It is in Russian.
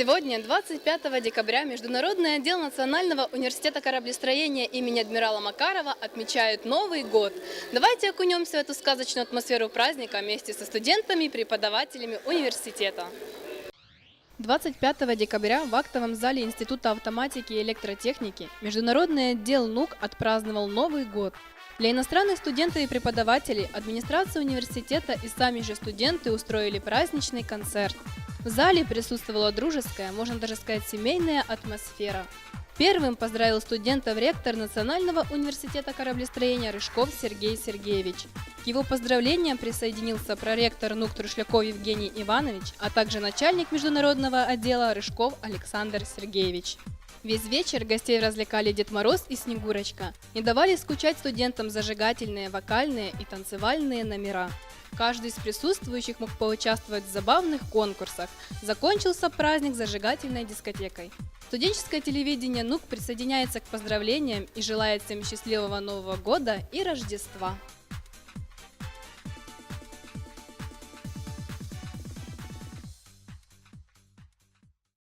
Сегодня, 25 декабря, Международный отдел Национального университета кораблестроения имени адмирала Макарова отмечает Новый год. Давайте окунемся в эту сказочную атмосферу праздника вместе со студентами и преподавателями университета. 25 декабря в актовом зале Института автоматики и электротехники Международный отдел НУК отпраздновал Новый год. Для иностранных студентов и преподавателей администрация университета и сами же студенты устроили праздничный концерт. В зале присутствовала дружеская, можно даже сказать, семейная атмосфера. Первым поздравил студентов ректор Национального университета кораблестроения Рыжков Сергей Сергеевич. К его поздравлениям присоединился проректор НУК Трушляков Евгений Иванович, а также начальник международного отдела Рыжков Александр Сергеевич. Весь вечер гостей развлекали Дед Мороз и Снегурочка, не давали скучать студентам зажигательные вокальные и танцевальные номера. Каждый из присутствующих мог поучаствовать в забавных конкурсах. Закончился праздник зажигательной дискотекой. Студенческое телевидение НУК присоединяется к поздравлениям и желает всем счастливого Нового года и Рождества.